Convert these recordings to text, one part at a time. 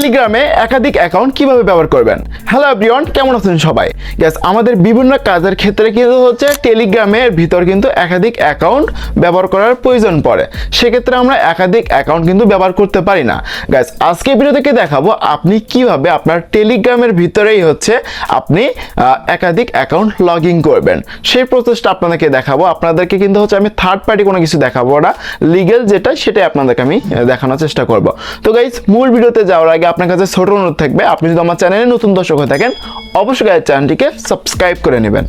টেলিগ্রামে একাধিক অ্যাকাউন্ট কীভাবে ব্যবহার করবেন? হ্যালো এভরিওয়ান কেমন আছেন সবাই? গ্যাস আমাদের বিভিন্ন কাজের ক্ষেত্রে কিন্তু হচ্ছে টেলিগ্রামের ভিতর কিন্তু একাধিক অ্যাকাউন্ট ব্যবহার করার প্রয়োজন পড়ে। সেক্ষেত্রে আমরা একাধিক অ্যাকাউন্ট কিন্তু ব্যবহার করতে পারি না। গ্যাস আজকে ভিডিও থেকে দেখাবো? আপনি কীভাবে আপনার টেলিগ্রামের ভিতরেই হচ্ছে আপনি একাধিক অ্যাকাউন্ট লগ ইন করবেন। সেই প্রসেসটা আপনাদেরকে দেখাবো। আপনাদেরকে কিন্তু হচ্ছে আমি থার্ড পার্টি কোনো কিছু দেখাবো না। লিগেল যেটা, সেটাই আপনাদেরকে আমি দেখানোর চেষ্টা করব। তো গাইজ মূল ভিডিওতে যাওয়ার আগে আপনার কাছে ছোট অনুরোধ থাকবে। আপনি যদি আমার চ্যানেলে নতুন দর্শক হয়ে থাকেন, অবশ্যই চ্যানেলটিকে সাবস্ক্রাইব করে নেবেন।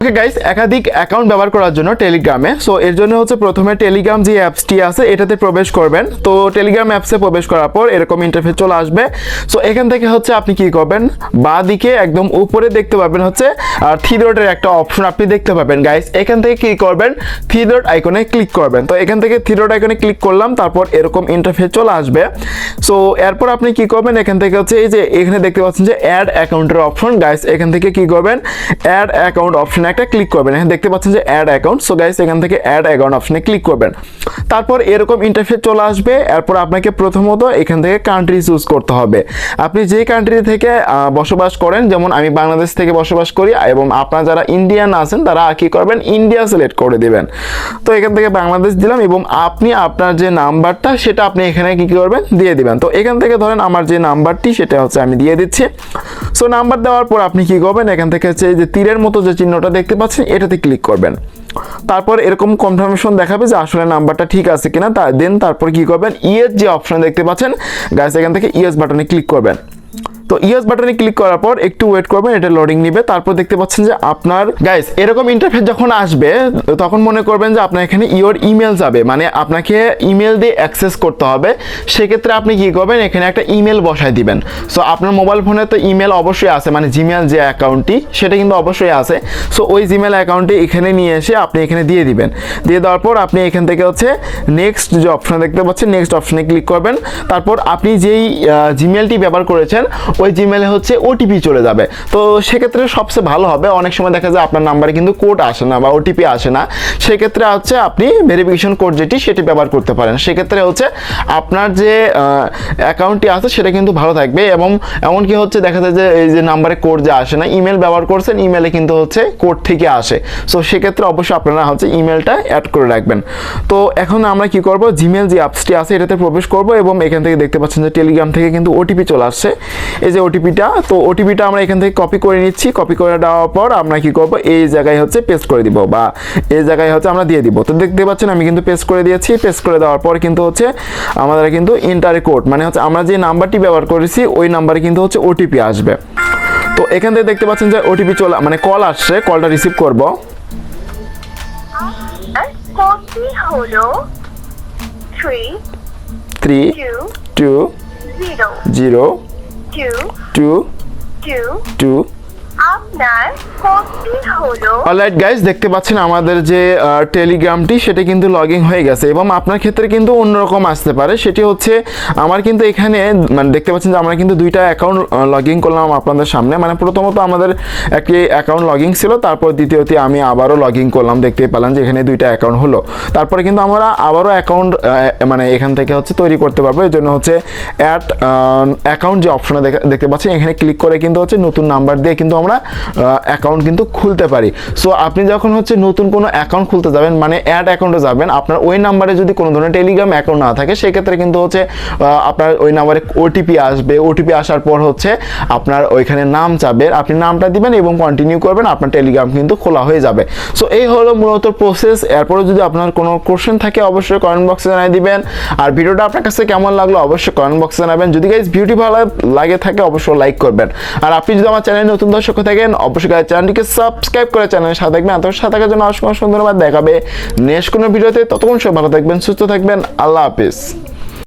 ওকে গাইস একাধিক অ্যাকাউন্ট ব্যবহার করার জন্য টেলিগ্রামে সো এর জন্য হচ্ছে প্রথমে টেলিগ্রাম যে অ্যাপসটি আছে, এটাতে প্রবেশ করবেন। তো টেলিগ্রাম অ্যাপসে প্রবেশ করার পর এরকম ইন্টারফেস চলে আসবে। সো এখান থেকে হচ্ছে আপনি কি করবেন? বা দিকে একদম উপরে দেখতে পাবেন হচ্ছে থ্রি ডটের একটা অপশন আপনি দেখতে পাবেন গাইস এখান থেকে কি করবেন? থ্রি ডট আইকনে ক্লিক করবেন। তো, এখান থেকে থ্রি ডট আইকনে ক্লিক করলাম, তারপর এরকম ইন্টারফেস চলে আসবে। সো এরপর আপনি কি করবেন? এখান থেকে হচ্ছে এই যে, এখানে দেখতে পাচ্ছেন যে অ্যাড অ্যাকাউন্টের অপশন গাইস এখান থেকে কি করবেন? অ্যাড অ্যাকাউন্ট অপশনে একটা ক্লিক করবেন। এখানে দেখতে পাচ্ছেন যে অ্যাড অ্যাকাউন্ট সো গাইস এখান থেকে অ্যাড অ্যাকাউন্ট অপশনে ক্লিক করবেন। তারপর এরকম ইন্টারফেস চলে আসবে। এরপর আপনাকে প্রথমত এখান থেকে কান্ট্রি চুজ করতে হবে। আপনি যে কান্ট্রি থেকে বসবাস করেন, যেমন আমি বাংলাদেশ থেকে বসবাস করি, এবং আপনারা যারা ইন্ডিয়ান আছেন, তারা কি করবেন? ইন্ডিয়া সিলেক্ট করে দিবেন। তো, এখান থেকে বাংলাদেশ দিলাম, এবং আপনি আপনার যে নাম্বারটা, সেটা আপনি এখানে কি করবেন? দিয়ে দিবেন। তো, এখান থেকে ধরেন আমার যে নাম্বারটি, সেটা হচ্ছে আমি দিয়ে দিচ্ছি। সো নাম্বার দেওয়ার পর আপনি কি করবেন? এখান থেকে হচ্ছে যে তীরের মতো যে চিহ্নটা দেখতে পাচ্ছেন, এটাতে ক্লিক করবেন। তারপর এরকম কনফার্মেশন দেখাবে যে আসলে নাম্বারটা ঠিক আছে কিনা। তা দেন তারপর কি করবেন? ইএস যে অপশন দেখতে পাচ্ছেন গাছ এখান থেকে ইএস বাটনে ক্লিক করবেন। তো ইএস বাটনে ক্লিক করার পর একটু ওয়েট করবেন, এটা লোডিং নিবে। তারপর দেখতে পাচ্ছেন যে আপনার গাইস এরকম ইন্টারফেস যখন আসবে, তখন মনে করবেন যে আপনার এখানে ইওর ইমেল যাবে। মানে আপনাকে ইমেল দিয়ে অ্যাক্সেস করতে হবে। সেক্ষেত্রে আপনি কি করবেন, এখানে একটা ইমেল বসায় দিবেন। সো আপনার মোবাইল ফোনে তো ইমেল অবশ্যই আছে। মানে জিমেল যে অ্যাকাউন্টটি সেটা কিন্তু অবশ্যই আছে। সো ওই জিমেল অ্যাকাউন্টটি এখানে নিয়ে এসে আপনি এখানে দিয়ে দিবেন। দিয়ে দেওয়ার পর আপনি এখান থেকে হচ্ছে নেক্সট যে অপশন দেখতে পাচ্ছেন নেক্সট অপশনে ক্লিক করবেন। তারপর আপনি যেই জিমেলটি ব্যবহার করেছেন ওই জিমেলে হচ্ছে ওটিপি চলে যাবে। তো সেক্ষেত্রে সবচেয়ে ভালো হবে, অনেক সময় দেখা যায় আপনার নাম্বারে কিন্তু কোড আসে না বা ওটিপি আসে না। সেক্ষেত্রে হচ্ছে আপনি ভেরিফিকেশন কোড যেটি, সেটি ব্যবহার করতে পারেন। সেক্ষেত্রে হচ্ছে আপনার যে অ্যাকাউন্টটি আছে, সেটা কিন্তু ভালো থাকবে এবং এমনকি হচ্ছে দেখা যায় যে, এই যে নাম্বারে কোড যে আসে না ইমেল ব্যবহার করছেন ইমেলে কিন্তু হচ্ছে কোড থেকে আসে। সো সেক্ষেত্রে অবশ্যই আপনারা হচ্ছে ইমেলটা অ্যাড করে রাখবেন। তো এখন আমরা কি করব? জিমেল যে অ্যাপসটি আছে, এটাতে প্রবেশ করব এবং এখান থেকে দেখতে পাচ্ছেন যে টেলিগ্রাম থেকে কিন্তু ওটিপি চলে আসছে। এই যে ওটিপিটা তো ওটিপিটা আমরা এখান থেকে কপি করে নিচ্ছি। কপি করে দেওয়ার পর আমরা কি করব? এই জায়গায় হচ্ছে পেস্ট করে দিব বা এই জায়গায় হচ্ছে আমরা দিয়ে দিব। তো দেখতে পাচ্ছেন আমি কিন্তু পেস্ট করে দিয়েছি। পেস্ট করে দেওয়ার পর কিন্তু হচ্ছে আমাদের কিন্তু ইন্টারে কোড মানে হচ্ছে আমরা যে নাম্বারটি ব্যবহার করেছি ওই নাম্বারে কিন্তু হচ্ছে ওটিপি আসবে। তো এখান থেকে দেখতে পাচ্ছেন যে ওটিপি চলে মানে কল আসছে কলটা রিসিভ করব। হলো three two zero zero two two two two আপনার অলরাইট গাইস দেখতে পাচ্ছেন আমাদের যে টেলিগ্রামটি সেটা কিন্তু লগইন হয়ে গেছে এবং আপনার ক্ষেত্রে কিন্তু অন্যরকম আসতে পারে। সেটি হচ্ছে, আমার কিন্তু এখানে মানে দেখতে পাচ্ছেন যে আমরা কিন্তু দুইটা অ্যাকাউন্ট লগইন করলাম আপনাদের সামনে। মানে প্রথমত আমাদের একটি অ্যাকাউন্ট লগইন ছিল, তারপর দ্বিতীয়তে আমি আবারও লগইন করলাম। দেখতে পেলাম যে এখানে দুইটা অ্যাকাউন্ট হলো। তারপরে কিন্তু আমরা আবারও অ্যাকাউন্ট মানে এখান থেকে হচ্ছে তৈরি করতে পারব। এর জন্য হচ্ছে অ্যাড অ্যাকাউন্ট যে অপশনে দেখতে পাচ্ছেন, এখানে ক্লিক করে কিন্তু হচ্ছে নতুন নাম্বার দিয়ে কিন্তু আমরা অ্যাকাউন্ট কিন্তু খুলতে পারি। সো আপনি যখন হচ্ছে নতুন কোনো অ্যাকাউন্ট খুলতে যাবেন মানে অ্যাড অ্যাকাউন্টে যাবেন, আপনার ওই নাম্বারে যদি কোনো ধরনের টেলিগ্রাম অ্যাকাউন্ট না থাকে, সেক্ষেত্রে কিন্তু হচ্ছে আপনার ওই নাম্বারে ওটিপি আসবে। ওটিপি আসার পর হচ্ছে আপনার ওইখানে নাম চাবে আপনি নামটা দিবেন এবং কন্টিনিউ করবেন, আপনার টেলিগ্রাম কিন্তু খোলা হয়ে যাবে। সো এই হলো মূলত প্রসেস এরপরে যদি আপনার কোনো কোশ্চেন থাকে, অবশ্যই কমেন্ট বক্সে জানিয়ে দিবেন। আর ভিডিওটা আপনার কাছে কেমন লাগল, অবশ্যই কমেন্ট বক্সে জানাবেন। যদি গাইজ ভিডিও ভালো লাগে থাকে, অবশ্যই লাইক করবেন। আর আপনি যদি আমার চ্যানেলে নতুন দর্শক থাকেন। অবশ্যই চ্যানেলটিকে সাবস্ক্রাইব করে চ্যানেলের সাথে থাকবেন। এত সাথে থাকার জন্য অসংখ্য ধন্যবাদ। দেখাবে নেক্সট কোনো ভিডিওতে। ততক্ষণ সব ভালো থাকবেন, সুস্থ থাকবেন। আল্লাহ হাফিজ।